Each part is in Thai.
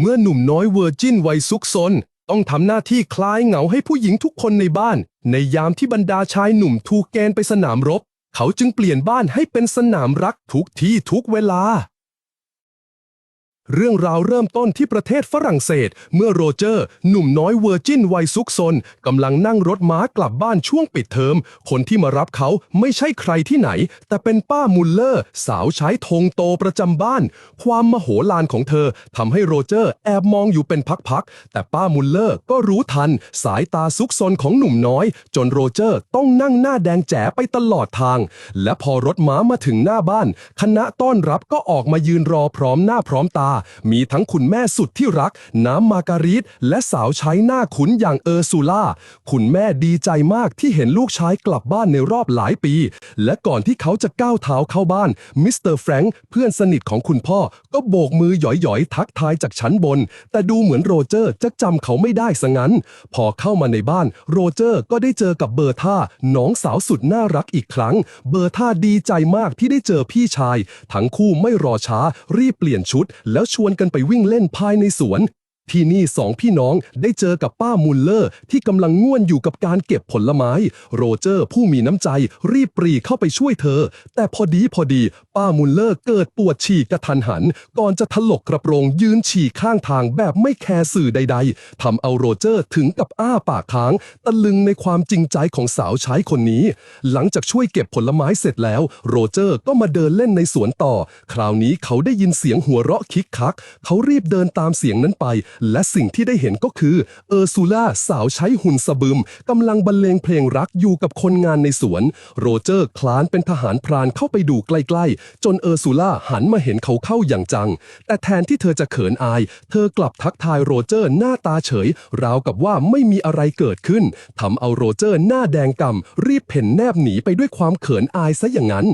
เมื่อหนุ่มน้อยเวอร์จินวัยซุกซนต้องทำหน้าที่คลายเหงาให้ผู้หญิงทุกคนในบ้าน ในยามที่บรรดาชายหนุ่มถูกแกนไปสนามรบ เขาจึงเปลี่ยนบ้านให้เป็นสนามรักทุกที่ทุกเวลา เรื่องราวเริ่มต้นที่ประเทศฝรั่งเศส เมื่อโรเจอร์ หนุ่มน้อยเวอร์จินวัยซุกซนกำลังนั่งรถม้ากลับบ้านช่วงปิดเทอม คนที่มารับเขาไม่ใช่ใครที่ไหน แต่เป็นป้ามุลเลอร์ สาวใช้ธงโตประจำบ้าน ความมโหฬารของเธอทำให้โรเจอร์แอบมองอยู่เป็นพักๆ แต่ป้ามุลเลอร์ก็รู้ทัน สายตาซุกซนของหนุ่มน้อย จนโรเจอร์ต้องนั่งหน้าแดงแจ๋ไปตลอดทาง และพอรถม้ามาถึงหน้าบ้าน คณะต้อนรับก็ออกมายืนรอพร้อมหน้าพร้อมตามีทั้งคุณแม่สุดที่รัก น้ำมาการิตและสาวใช้หน้าขุนอย่างเออร์ซูล่า คุณแม่ดีใจมากที่เห็นลูกชายกลับบ้านในรอบหลายปี และก่อนที่เขาจะก้าวเท้าเข้าบ้าน มิสเตอร์แฟรงค์เพื่อนสนิทของคุณพ่อ ก็โบกมือหย่อยๆ ทักทายจากชั้นบน แต่ดูเหมือนโรเจอร์จะจำเขาไม่ได้ซะงั้น พอเข้ามาในบ้าน โรเจอร์ก็ได้เจอกับเบอร์ท่าน้องสาวสุดน่ารักอีกครั้ง เบอร์ท่าดีใจมากที่ได้เจอพี่ชาย ทั้งคู่ไม่รอช้ารีบเปลี่ยนชุดแล้วชวนกันไปวิ่งเล่นภายในสวน ที่นี่สองพี่น้องได้เจอกับป้ามุลเลอร์ ที่กำลังง่วนอยู่กับการเก็บผลไม้ โรเจอร์ผู้มีน้ำใจรีบปรีเข้าไปช่วยเธอ แต่พอดีพอดี ป้ามุลเลอร์เกิดปวดฉี่กระทันหัน ก่อนจะถลกกระโปรงยืนฉี่ข้างทางแบบไม่แคร์สื่อใด ๆทำเอาโรเจอร์ถึงกับอ้าปากค้าง ตะลึงในความจริงใจของสาวใช้คนนี้ หลังจากช่วยเก็บผลไม้เสร็จแล้ว โรเจอร์ก็มาเดินเล่นในสวนต่อ คราวนี้เขาได้ยินเสียงหัวเราะคิกคัก เขารีบเดินตามเสียงนั้นไปและสิ่งที่ได้เห็นก็คือ เออร์ซูล่าสาวใช้หุ่นสะบึมกำลังบรรเลงเพลงรักอยู่กับคนงานในสวน โรเจอร์คลานเป็นทหารพรานเข้าไปดูใกล้ๆ จนเออร์ซูล่าหันมาเห็นเขาเข้าอย่างจัง แต่แทนที่เธอจะเขินอาย เธอกลับทักทายโรเจอร์หน้าตาเฉย ราวกับว่าไม่มีอะไรเกิดขึ้นทำเอาโรเจอร์หน้าแดงกำรีบเพ่นแนบหนีไปด้วยความเขินอายซะอย่างนั้น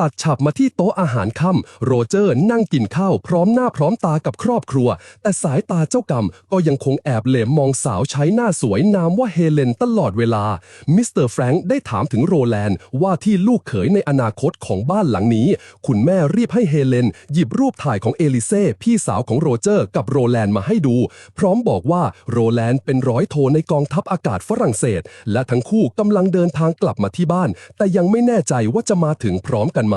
ตัดฉับมาที่โต๊ะอาหารค่ำโรเจอร์นั่งกินข้าวพร้อมหน้าพร้อมตากับครอบครัว แต่สายตาเจ้ากรรมก็ยังคงแอบเหลมมองสาวใช้หน้าสวยนามว่าเฮเลนตลอดเวลา มิสเตอร์แฟรงค์ได้ถามถึงโรแลนด์ว่าที่ลูกเขยในอนาคตของบ้านหลังนี้ คุณแม่รีบให้เฮเลน หยิบรูปถ่ายของเอลิเซ่พี่สาวของโรเจอร์กับโรแลนด์มาให้ดู พร้อมบอกว่าโรแลนด์เป็นร้อยโทในกองทัพอากาศฝรั่งเศส และทั้งคู่กำลังเดินทางกลับมาที่บ้าน แต่ยังไม่แน่ใจว่าจะมาถึงพร้อมกันไหม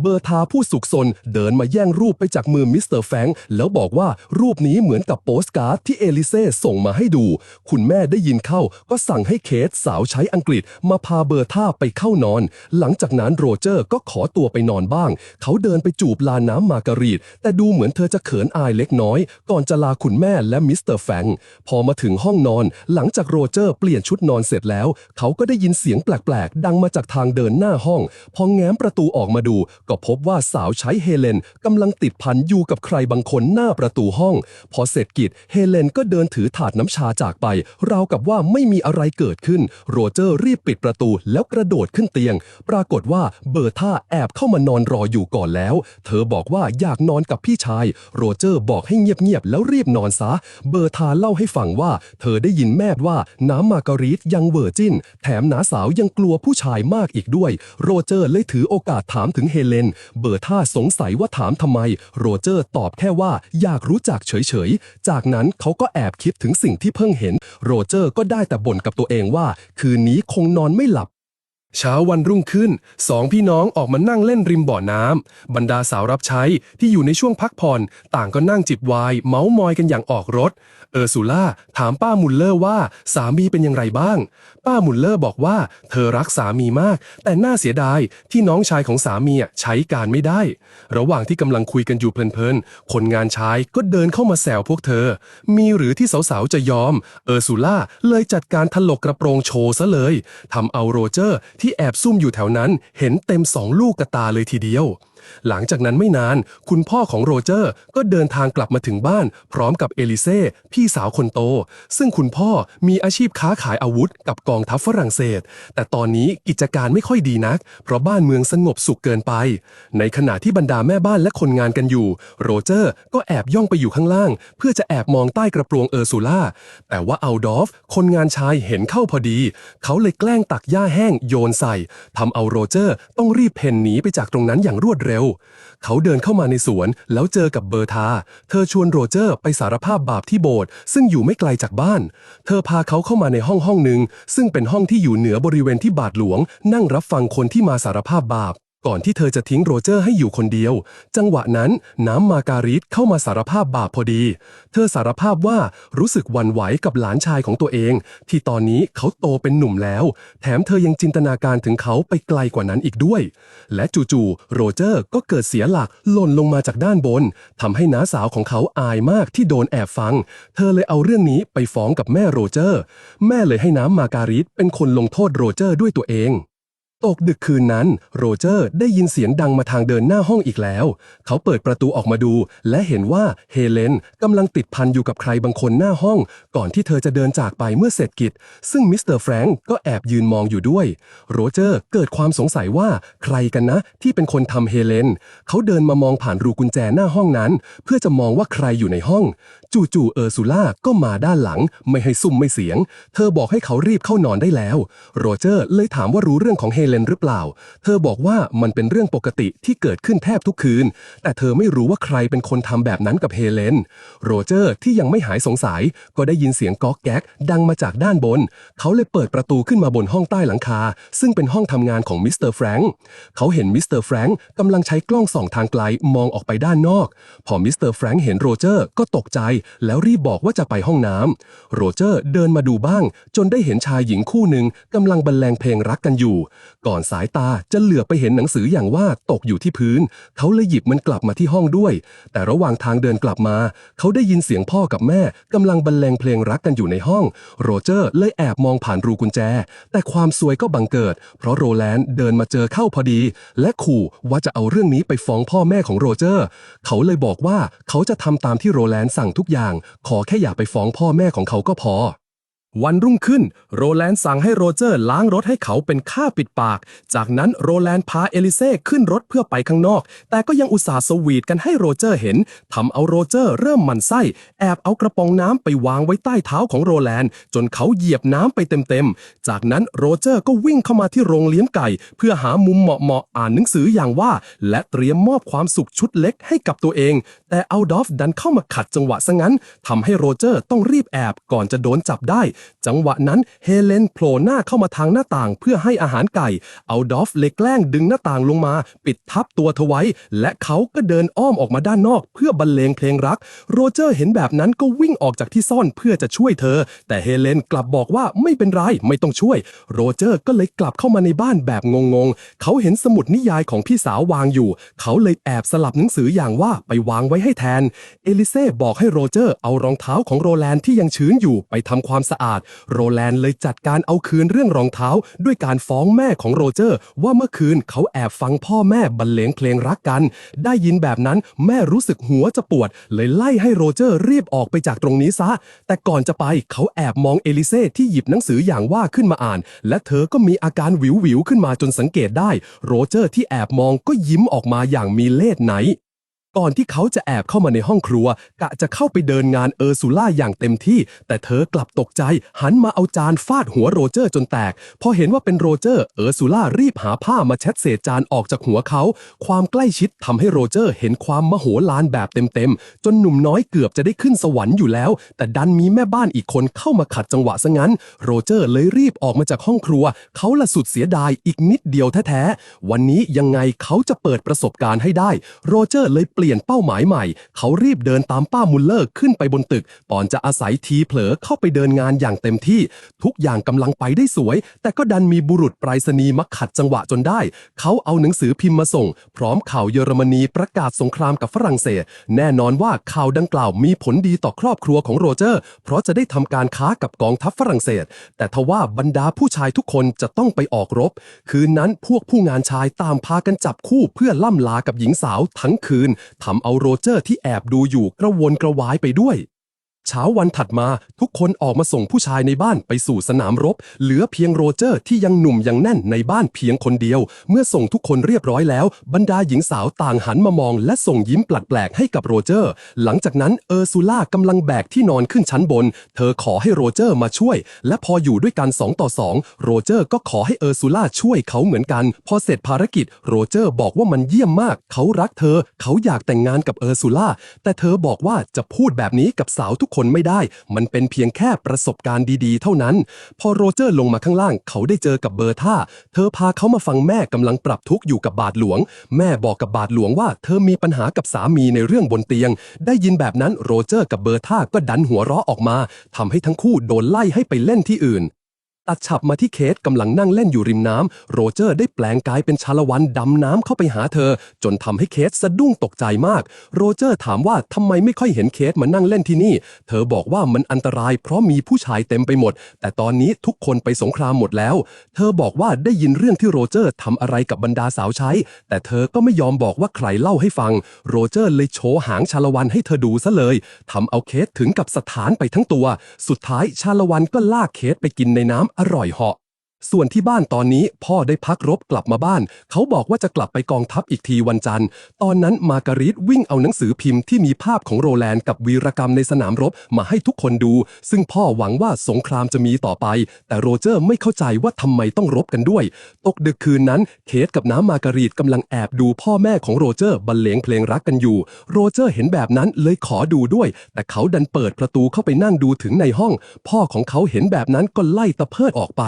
เบอร์ทาผู้สุขสนเดินมาแย่งรูปไปจากมือมิสเตอร์แฟงแล้วบอกว่ารูปนี้เหมือนกับโปสการ์ดที่เอลิเซ่ส่งมาให้ดู คุณแม่ได้ยินเข้าก็สั่งให้เคสสาวใช้อังกฤษมาพาเบอร์ทาไปเข้านอน หลังจากนั้นโรเจอร์ก็ขอตัวไปนอนบ้าง เขาเดินไปจูบลาน้ำมาการีด แต่ดูเหมือนเธอจะเขินอายเล็กน้อย ก่อนจะลาคุณแม่และมิสเตอร์แฟงพอมาถึงห้องนอน หลังจากโรเจอร์เปลี่ยนชุดนอนเสร็จแล้ว เขาก็ได้ยินเสียงแปลกๆ ดังมาจากทางเดินหน้าห้อง พอแง้มประตูออกมาดู ก็พบว่าสาวใช้เฮเลนกำลังติดพันอยู่กับใครบางคนหน้าประตูห้อง พอเสร็จกิจเฮเลนก็เดินถือถาดน้ำชาจากไป ราวกับว่าไม่มีอะไรเกิดขึ้น โรเจอร์รีบปิดประตูแล้วกระโดดขึ้นเตียง ปรากฏว่าเบอร์ท่าแอบเข้ามานอนรออยู่ก่อนแล้ว เธอบอกว่าอยากนอนกับพี่ชาย โรเจอร์บอกให้เงียบๆแล้วรีบนอนซะ เบอร์ทาเล่าให้ฟังว่า เธอได้ยินแม่ว่าน้ำมาการีตยังเวอร์จินแถมน้าสาวยังกลัวผู้ชายมากอีกด้วย โรเจอร์เลยถือโอกาสถามถึงเฮเลน เบอร์ท่าสงสัยว่าถามทำไม โรเจอร์ตอบแค่ว่าอยากรู้จักเฉยๆ จากนั้นเขาก็แอบคิดถึงสิ่งที่เพิ่งเห็น โรเจอร์ก็ได้แต่บ่นกับตัวเองว่า คืนนี้คงนอนไม่หลับ เช้าวันรุ่งขึ้นสองพี่น้องออกมานั่งเล่นริมบ่อน้ำบรรดาสาวรับใช้ที่อยู่ในช่วงพักผ่อนต่างก็นั่งจิบไวน์เมาส์มอยกันอย่างออกรถ เออร์ซูล่าถามป้ามุลเลอร์ว่าสามีเป็นอย่างไรบ้าง ป้ามุลเลอร์บอกว่าเธอรักสามีมาก แต่น่าเสียดายที่น้องชายของสามีอะใช้การไม่ได้ ระหว่างที่กำลังคุยกันอยู่เพลินๆคนงานชายก็เดินเข้ามาแซวพวกเธอ มีหรือที่สาวๆจะยอม เออร์ซูล่าเลยจัดการถลกกระโปรงโชว์ซะเลยทำเอาโรเจอร์ที่แอบซุ่มอยู่แถวนั้นเห็นเต็มสองลูกกระตาเลยทีเดียว หลังจากนั้นไม่นาน คุณพ่อของโรเจอร์ก็เดินทางกลับมาถึงบ้าน พร้อมกับเอลิเซ่พี่สาวคนโต ซึ่งคุณพ่อมีอาชีพค้าขายอาวุธ กับกองทัพฝรั่งเศส แต่ตอนนี้กิจการไม่ค่อยดีนัก เพราะบ้านเมืองสงบสุขเกินไป ในขณะที่บรรดาแม่บ้านและคนงานกันอยู่ โรเจอร์ก็แอบย่องไปอยู่ข้างล่าง เพื่อจะแอบมองใต้กระโปรงเออร์ซูล่าแต่ว่าอัลดอฟ คนงานชายเห็นเข้าพอดี เขาเลยแกล้งตักหญ้าแห้งโยนใส่ทำเอาโรเจอร์ต้องรีบเพ่นหนีไปจากตรงนั้นอย่างรวดเร็วร็ว เขาเดินเข้ามาในสวนแล้วเจอกับเบอร์ธา เธอชวนโรเจอร์ไปสารภาพบาปที่โบสถ์ซึ่งอยู่ไม่ไกลจากบ้าน เธอพาเขาเข้ามาในห้องห้องหนึ่งซึ่งเป็นห้องที่อยู่เหนือบริเวณที่บาทหลวง นั่งรับฟังคนที่มาสารภาพบาป ก่อนที่เธอจะทิ้งโรเจอร์ให้อยู่คนเดียว จังหวะนั้นน้ำมาการิตเข้ามาสารภาพบาปพอดี เธอสารภาพว่ารู้สึกวั่นไหวกับหลานชายของตัวเอง ที่ตอนนี้เขาโตเป็นหนุ่มแล้ว แถมเธอยังจินตนาการถึงเขาไปไกลกว่านั้นอีกด้วย และจู่ๆโรเจอร์ก็เกิดเสียหลักหล่นลงมาจากด้านบนทำให้น้าสาวของเขาอายมากที่โดนแอบฟัง เธอเลยเอาเรื่องนี้ไปฟ้องกับแม่โรเจอร์ แม่เลยให้น้ำมาการิตเป็นคนลงโทษโรเจอร์ด้วยตัวเอง ตกดึกคืนนั้น โรเจอร์ได้ยินเสียงดังมาทางเดินหน้าห้องอีกแล้ว เขาเปิดประตูออกมาดู และเห็นว่าเฮเลนกำลังติดพันอยู่กับใครบางคนหน้าห้อง ก่อนที่เธอจะเดินจากไปเมื่อเสร็จกิจ ซึ่งมิสเตอร์แฟรงก์ก็แอบยืนมองอยู่ด้วย โรเจอร์เกิดความสงสัยว่าใครกันนะ ที่เป็นคนทำเฮเลน เขาเดินมามองผ่านรูกุญแจหน้าห้องนั้น เพื่อจะมองว่าใครอยู่ในห้อง จู่ๆเออร์ซูล่าก็มาด้านหลัง ไม่ให้ซุ่มไม่เสียง เธอบอกให้เขารีบเข้านอนได้แล้ว โรเจอร์เลยถามว่ารู้เรื่องของเฮเลนหรือเปล่า เธอบอกว่ามันเป็นเรื่องปกติที่เกิดขึ้นแทบทุกคืน แต่เธอไม่รู้ว่าใครเป็นคนทำแบบนั้นกับเฮเลน โรเจอร์ที่ยังไม่หายสงสัย ก็ได้ยินเสียงก๊อกแก๊กดังมาจากด้านบน เขาเลยเปิดประตูขึ้นมาบนห้องใต้หลังคา ซึ่งเป็นห้องทำงานของมิสเตอร์แฟรงค์เขาเห็นมิสเตอร์แฟรงค์กำลังใช้กล้องส่องทางไกลมองออกไปด้านนอก พอมิสเตอร์แฟรงค์เห็นโรเจอร์ก็ตกใจแล้วรีบบอกว่าจะไปห้องน้ำโรเจอร์เดินมาดูบ้าง จนได้เห็นชายหญิงคู่หนึ่งกำลังบรรเลงเพลงรักกันอยู่ ก่อนสายตาจะเหลือไปเห็นหนังสืออย่างว่าตกอยู่ที่พื้น เขาเลยหยิบมันกลับมาที่ห้องด้วย แต่ระหว่างทางเดินกลับมา เขาได้ยินเสียงพ่อกับแม่กำลังบรรเลงเพลงรักกันอยู่ในห้อง โรเจอร์เลยแอบมองผ่านรูกุญแจ แต่ความซวยก็บังเกิด เพราะโรแลนด์เดินมาเจอเข้าพอดี และขู่ว่าจะเอาเรื่องนี้ไปฟ้องพ่อแม่ของโรเจอร์ เขาเลยบอกว่าเขาจะทำตามที่โรแลนด์สั่งทุกอย่างขอแค่อย่าไปฟ้องพ่อแม่ของเขาก็พอ วันรุ่งขึ้น โรแลนด์สั่งให้โรเจอร์ล้างรถให้เขาเป็นค่าปิดปาก จากนั้นโรแลนด์พาเอลิเซ่ขึ้นรถเพื่อไปข้างนอก แต่ก็ยังอุตส่าห์สวีทกันให้โรเจอร์เห็นทำเอาโรเจอร์เริ่มมันไส้ แอบเอากระป๋องน้ำไปวางไว้ใต้เท้าของโรแลนด์ จนเขาเหยียบน้ำไปเต็มๆ จากนั้นโรเจอร์ก็วิ่งเข้ามาที่โรงเลี้ยงไก่ เพื่อหามุมเหมาะๆอ่านหนังสืออย่างว่า และเตรียมมอบความสุขชุดเล็กให้กับตัวเอง แต่เอาดอฟดันเข้ามาขัดจังหวะซะงั้นทำให้โรเจอร์ต้องรีบแอบก่อนจะโดนจับได้จังหวะนั้นเฮเลนโผล่หน้าเข้ามาทางหน้าต่างเพื่อให้อาหารไก่ เอาดอฟเลยแกล้งดึงหน้าต่างลงมา ปิดทับตัวเธอไว้ และเขาก็เดินอ้อมออกมาด้านนอก เพื่อบรรเลงเพลงรัก โรเจอร์เห็นแบบนั้นก็วิ่งออกจากที่ซ่อนเพื่อจะช่วยเธอ แต่เฮเลนกลับบอกว่าไม่เป็นไรไม่ต้องช่วย โรเจอร์ก็เลยกลับเข้ามาในบ้านแบบงงๆ เขาเห็นสมุดนิยายของพี่สาววางอยู่ เขาเลยแอบสลับหนังสืออย่างว่าไปวางไว้ให้แทน เอลิเซ่บอกให้โรเจอร์เอารองเท้าของโรแลนที่ยังชื้นอยู่ไปทำความสะอาดาด โรแลนด์เลยจัดการเอาคืนเรื่องรองเท้า ด้วยการฟ้องแม่ของโรเจอร์ ว่าเมื่อคืนเขาแอบฟังพ่อแม่บรรเลงเพลงรักกัน ได้ยินแบบนั้นแม่รู้สึกหัวจะปวด เลยไล่ให้โรเจอร์รีบออกไปจากตรงนี้ซะ แต่ก่อนจะไปเขาแอบมองเอลิเซ่ที่หยิบหนังสืออย่างว่าขึ้นมาอ่าน และเธอก็มีอาการวิววิวขึ้นมาจนสังเกตได้ โรเจอร์ที่แอบมองก็ยิ้มออกมาอย่างมีเล่ห์ไหน ก่อนที่เขาจะแอบเข้ามาในห้องครัว กะจะเข้าไปเดินงานเออร์ซูล่าอย่างเต็มที่ แต่เธอกลับตกใจ หันมาเอาจานฟาดหัวโรเจอร์จนแตก พอเห็นว่าเป็นโรเจอร์ เออร์ซูล่ารีบหาผ้ามาเช็ดเศษจานออกจากหัวเขา ความใกล้ชิดทำให้โรเจอร์เห็นความมโหฬารแบบเต็มๆ จนหนุ่มน้อยเกือบจะได้ขึ้นสวรรค์อยู่แล้ว แต่ดันมีแม่บ้านอีกคนเข้ามาขัดจังหวะซะงั้น โรเจอร์เลยรีบออกมาจากห้องครัว เขาละสุดเสียดายอีกนิดเดียวแท้ๆ วันนี้ยังไงเขาจะเปิดประสบการณ์ให้ได้ โรเจอร์เลยเปลี่ยนเป้าหมายใหม่ เขารีบเดินตามป้ามุลเลอร์ขึ้นไปบนตึก ก่อนจะอาศัยทีเผลอเข้าไปเดินงานอย่างเต็มที่ ทุกอย่างกำลังไปได้สวย แต่ก็ดันมีบุรุษไปรษณีย์มาขัดจังหวะจนได้ เขาเอาหนังสือพิมพ์มาส่ง พร้อมข่าวเยอรมนีประกาศสงครามกับฝรั่งเศส แน่นอนว่าข่าวดังกล่าวมีผลดีต่อครอบครัวของโรเจอร์ เพราะจะได้ทำการค้ากับกองทัพฝรั่งเศส แต่ทว่าบรรดาผู้ชายทุกคนจะต้องไปออกรบ คืนนั้นพวกผู้งานชายตามพากันจับคู่เพื่อล่ำลากับหญิงสาวทั้งคืนทำเอาโรเจอร์ที่แอบดูอยู่กระวนกระวายไปด้วย เช้าวันถัดมาทุกคนออกมาส่งผู้ชายในบ้านไปสู่สนามรบ เหลือเพียงโรเจอร์ที่ยังหนุ่มยังแน่นในบ้านเพียงคนเดียว เมื่อส่งทุกคนเรียบร้อยแล้ว บรรดาหญิงสาวต่างหันมามอง และส่งยิ้มแปลกๆให้กับโรเจอร์ หลังจากนั้นเออร์ซูล่ากำลังแบกที่นอนขึ้นชั้นบน เธอขอให้โรเจอร์มาช่วย และพออยู่ด้วยกัน2ต่อ2โรเจอร์ก็ขอให้เออร์ซูล่าช่วยเขาเหมือนกัน พอเสร็จภารกิจ โรเจอร์บอกว่ามันเยี่ยมมาก เขารักเธอ เขาอยากแต่งงานกับเออร์ซูล่าแต่เธอบอกว่าจะพูดแบบนี้กับสาวทุกคนไม่ได้ มันเป็นเพียงแค่ประสบการณ์ดีๆ เท่านั้น พอโรเจอร์ลงมาข้างล่าง เขาได้เจอกับเบอร์ธาเธอพาเขามาฟังแม่กำลังปรับทุกข์อยู่กับบาทหลวง แม่บอกกับบาทหลวงว่า เธอมีปัญหากับสามีในเรื่องบนเตียง ได้ยินแบบนั้นโรเจอร์กับเบอร์ธาก็ดันหัวเราะออกมาทำให้ทั้งคู่โดนไล่ให้ไปเล่นที่อื่น ตัดฉับมาที่เคสกำลังนั่งเล่นอยู่ริมน้ำโรเจอร์ได้แปลงกายเป็นชาละวันดำน้ำเข้าไปหาเธอ จนทำให้เคสสะดุ้งตกใจมาก โรเจอร์ถามว่าทำไมไม่ค่อยเห็นเคสมานั่งเล่นที่นี่ เธอบอกว่ามันอันตรายเพราะมีผู้ชายเต็มไปหมด แต่ตอนนี้ทุกคนไปสงครามหมดแล้ว เธอบอกว่าได้ยินเรื่องที่โรเจอร์ทำอะไรกับบรรดาสาวใช้ แต่เธอก็ไม่ยอมบอกว่าใครเล่าให้ฟัง โรเจอร์เลยโชว์หางชาละวันให้เธอดูซะเลยทำเอาเคสถึงกับสถานไปทั้งตัว สุดท้ายชาละวันก็ลากเคสไปกินในน้ำอร่อยเหาะ ส่วนที่บ้านตอนนี้พ่อได้พักรบกลับมาบ้าน เขาบอกว่าจะกลับไปกองทัพอีกทีวันจันทร์ ตอนนั้นมาการิตวิ่งเอาหนังสือพิมพ์ที่มีภาพของโรแลนด์กับวีรกรรมในสนามรบมาให้ทุกคนดู ซึ่งพ่อหวังว่าสงครามจะมีต่อไป แต่โรเจอร์ไม่เข้าใจว่าทำไมต้องรบกันด้วย ตกดึกคืนนั้น เคทกับน้ำมาการิตกำลังแอบดูพ่อแม่ของโรเจอร์บรรเลงเพลงรักกันอยู่ โรเจอร์เห็นแบบนั้นเลยขอดูด้วย แต่เขาดันเปิดประตูเข้าไปนั่งดูถึงในห้อง พ่อของเขาเห็นแบบนั้นก็ไล่ตะเพิดออกไป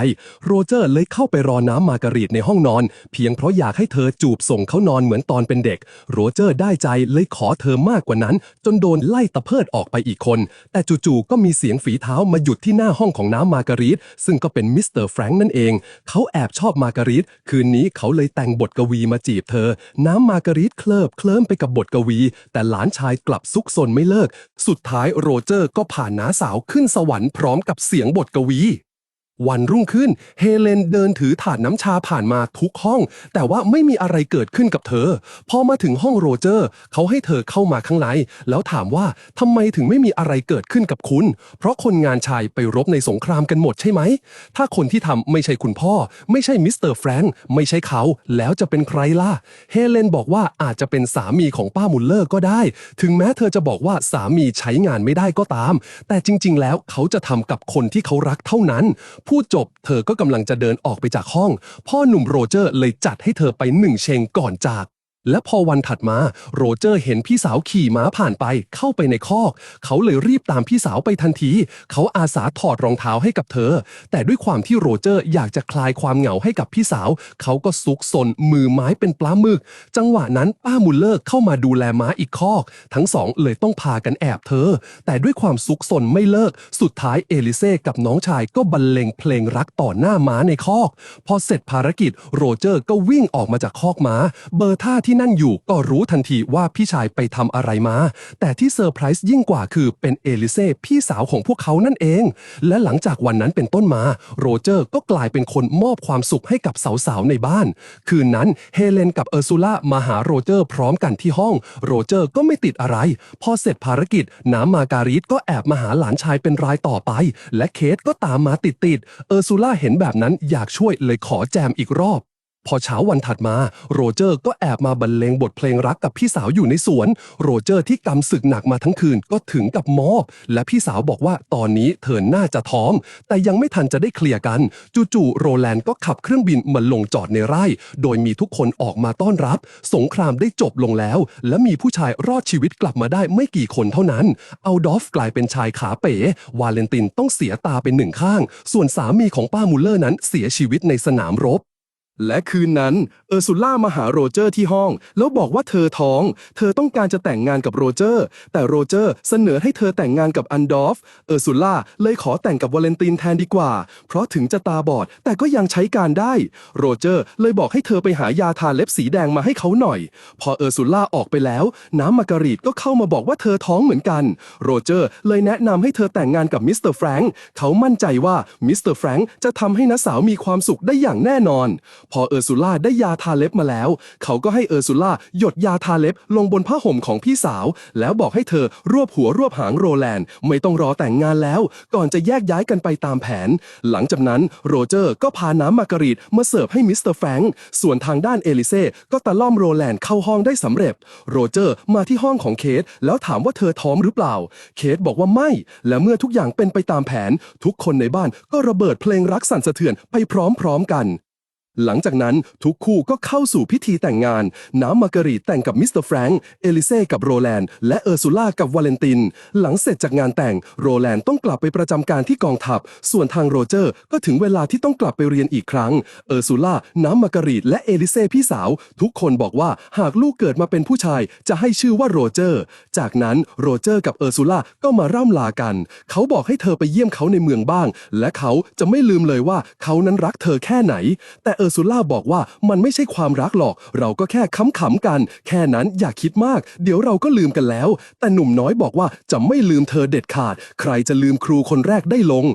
โรเจอร์เลยเข้าไปรอน้ำมาการีตในห้องนอน เพียงเพราะอยากให้เธอจูบส่งเขานอนเหมือนตอนเป็นเด็ก โรเจอร์ได้ใจเลยขอเธอมากกว่านั้น จนโดนไล่ตะเพิดออกไปอีกคน แต่จู่ๆก็มีเสียงฝีเท้ามาหยุดที่หน้าห้องของน้ำมาการีตซึ่งก็เป็นมิสเตอร์แฟรงค์นั่นเอง เขาแอบชอบมาการีตคืนนี้เขาเลยแต่งบทกวีมาจีบเธอ น้ำมาการีตเคลิบเคลิ้มไปกับบทกวี แต่หลานชายกลับซุกซนไม่เลิก สุดท้ายโรเจอร์ก็ผ่านน้าสาวขึ้นสวรรค์พร้อมกับเสียงบทกวี วันรุ่งขึ้น เฮเลนเดินถือถาดน้ำชาผ่านมาทุกห้อง แต่ว่าไม่มีอะไรเกิดขึ้นกับเธอ พอมาถึงห้องโรเจอร์ เขาให้เธอเข้ามาข้างใน แล้วถามว่าทำไมถึงไม่มีอะไรเกิดขึ้นกับคุณ เพราะคนงานชายไปรบในสงครามกันหมดใช่ไหม ถ้าคนที่ทำไม่ใช่คุณพ่อ ไม่ใช่มิสเตอร์แฟรงค์ไม่ใช่เขา แล้วจะเป็นใครล่ะ เฮเลนบอกว่าอาจจะเป็นสามีของป้ามุลเลอร์ก็ได้ ถึงแม้เธอจะบอกว่าสามีใช้งานไม่ได้ก็ตาม แต่จริง ๆ แล้วเขาจะทำกับคนที่เขารักเท่านั้นพูดจบ เธอก็กำลังจะเดินออกไปจากห้อง พ่อหนุ่มโรเจอร์เลยจัดให้เธอไปหนึ่งเชงก่อนจาก และพอวันถัดมา โรเจอร์เห็นพี่สาวขี่ม้าผ่านไป เข้าไปในคอก เขาเลยรีบตามพี่สาวไปทันที เขาอาสาถอดรองเท้าให้กับเธอ แต่ด้วยความที่โรเจอร์อยากจะคลายความเหงาให้กับพี่สาว เขาก็ซุกซนมือไม้เป็นปลาหมึก จังหวะนั้นป้ามุลเลอร์เข้ามาดูแลม้าอีกคอก ทั้งสองเลยต้องพากันแอบเธอ แต่ด้วยความซุกซนไม่เลิก สุดท้ายเอลิเซ่กับน้องชายก็บรรเลงเพลงรักต่อหน้าม้าในคอก พอเสร็จภารกิจ โรเจอร์ก็วิ่งออกมาจากคอกม้า เบอร์ท่าที่นั่งอยู่ก็รู้ทันทีว่าพี่ชายไปทำอะไรมา แต่ที่เซอร์ไพรส์ยิ่งกว่าคือเป็นเอลิเซ่พี่สาวของพวกเขานั่นเอง และหลังจากวันนั้นเป็นต้นมา โรเจอร์ก็กลายเป็นคนมอบความสุขให้กับสาวๆในบ้าน คืนนั้นเฮเลนกับเออร์ซูล่ามาหาโรเจอร์พร้อมกันที่ห้อง โรเจอร์ก็ไม่ติดอะไร พอเสร็จภารกิจ น้ำมาการิตก็แอบมาหาหลานชายเป็นรายต่อไป และเคทก็ตามมาติดๆเออร์ซูล่าเห็นแบบนั้นอยากช่วยเลยขอแจมอีกรอบ พอเช้าวันถัดมา โรเจอร์ก็แอบมาบรรเลงบทเพลงรักกับพี่สาวอยู่ในสวน โรเจอร์ที่กำศึกหนักมาทั้งคืนก็ถึงกับมอบ และพี่สาวบอกว่าตอนนี้เธอน่าจะท้อง แต่ยังไม่ทันจะได้เคลียร์กัน จู่ๆโรแลนด์ก็ขับเครื่องบินมาลงจอดในไร่ โดยมีทุกคนออกมาต้อนรับ สงครามได้จบลงแล้ว และมีผู้ชายรอดชีวิตกลับมาได้ไม่กี่คนเท่านั้น เอาดอฟกลายเป็นชายขาเป๋ วาเลนตินต้องเสียตาเป็นหนึ่งข้าง ส่วนสามีของป้ามุลเลอร์นั้นเสียชีวิตในสนามรบ และคืนนั้นเออร์ซูล่ามาหาโรเจอร์ที่ห้อง แล้วบอกว่าเธอท้อง เธอต้องการจะแต่งงานกับโรเจอร์ แต่โรเจอร์เสนอให้เธอแต่งงานกับอันดอฟ เออร์ซูล่าเลยขอแต่งกับวาเลนตินแทนดีกว่า เพราะถึงจะตาบอด แต่ก็ยังใช้การได้ โรเจอร์เลยบอกให้เธอไปหายาทาเล็บสีแดงมาให้เขาหน่อย พอเออร์ซูล่าออกไปแล้ว น้ำมาการีตก็เข้ามาบอกว่าเธอท้องเหมือนกัน โรเจอร์เลยแนะนำให้เธอแต่งงานกับมิสเตอร์แฟรงค์เขามั่นใจว่ามิสเตอร์แฟรงค์จะทำให้น้าสาวมีความสุขได้อย่างแน่นอนพอเออร์ซูล่าได้ยาทาเล็บมาแล้ว เขาก็ให้เออร์ซูล่าหยดยาทาเล็บลงบนผ้าห่มของพี่สาว แล้วบอกให้เธอรวบหัวรวบหางโรแลนด์ ไม่ต้องรอแต่งงานแล้ว ก่อนจะแยกย้ายกันไปตามแผน หลังจากนั้นโรเจอร์ก็พาน้ำมาการีดมาเสิร์ฟให้มิสเตอร์แฟงส่วนทางด้านเอลิเซ่ก็ตะล่อมโรแลนด์เข้าห้องได้สำเร็จ โรเจอร์มาที่ห้องของเคทแล้วถามว่าเธอท้องหรือเปล่า เคทบอกว่าไม่ และเมื่อทุกอย่างเป็นไปตามแผน ทุกคนในบ้านก็ระเบิดเพลงรักสั่นสะเทือนไปพร้อมๆกัน หลังจากนั้นทุกคู่ก็เข้าสู่พิธีแต่งงาน น้ำมาการีตแต่งกับมิสเตอร์แฟรงค์เอลิเซ่กับโรแลนด์และเออร์ซูล่ากับวาเลนติน หลังเสร็จจากงานแต่งโรแลนด์ต้องกลับไปประจำการที่กองทัพ ส่วนทางโรเจอร์ก็ถึงเวลาที่ต้องกลับไปเรียนอีกครั้ง เออร์ซูล่าน้ำมาการีตและเอลิเซ่พี่สาว ทุกคนบอกว่าหากลูกเกิดมาเป็นผู้ชายจะให้ชื่อว่าโรเจอร์ จากนั้นโรเจอร์กับเออร์ซูล่าก็มาร่ำลากัน เขาบอกให้เธอไปเยี่ยมเขาในเมืองบ้าง และเขาจะไม่ลืมเลยว่าเขานั้นรักเธอแค่ไหน แต่เอออร์ซูล่าบอกว่ามันไม่ใช่ความรักหรอก เราก็แค่ขำๆกัน แค่นั้นอย่าคิดมาก เดี๋ยวเราก็ลืมกันแล้ว แต่หนุ่มน้อยบอกว่าจะไม่ลืมเธอเด็ดขาด ใครจะลืมครูคนแรกได้ลง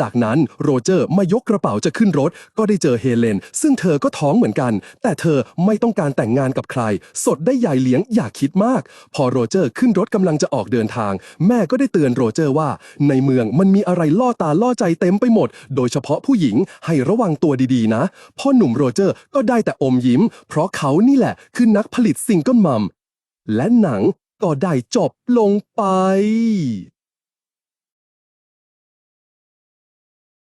จากนั้นโรเจอร์มายกกระเป๋าจะขึ้นรถ ก็ได้เจอเฮเลน ซึ่งเธอก็ท้องเหมือนกัน แต่เธอไม่ต้องการแต่งงานกับใคร สดได้ยายเลี้ยงอย่าคิดมาก พอโรเจอร์ขึ้นรถกำลังจะออกเดินทาง แม่ก็ได้เตือนโรเจอร์ว่า ในเมืองมันมีอะไรล่อตาล่อใจเต็มไปหมด โดยเฉพาะผู้หญิงให้ระวังตัวดีๆนะพ่อหนุ่มโรเจอร์ก็ได้แต่อมยิ้ม เพราะเขานี่แหละคือนักผลิตซิงเกิลมัมและหนังก็ได้จบลงไป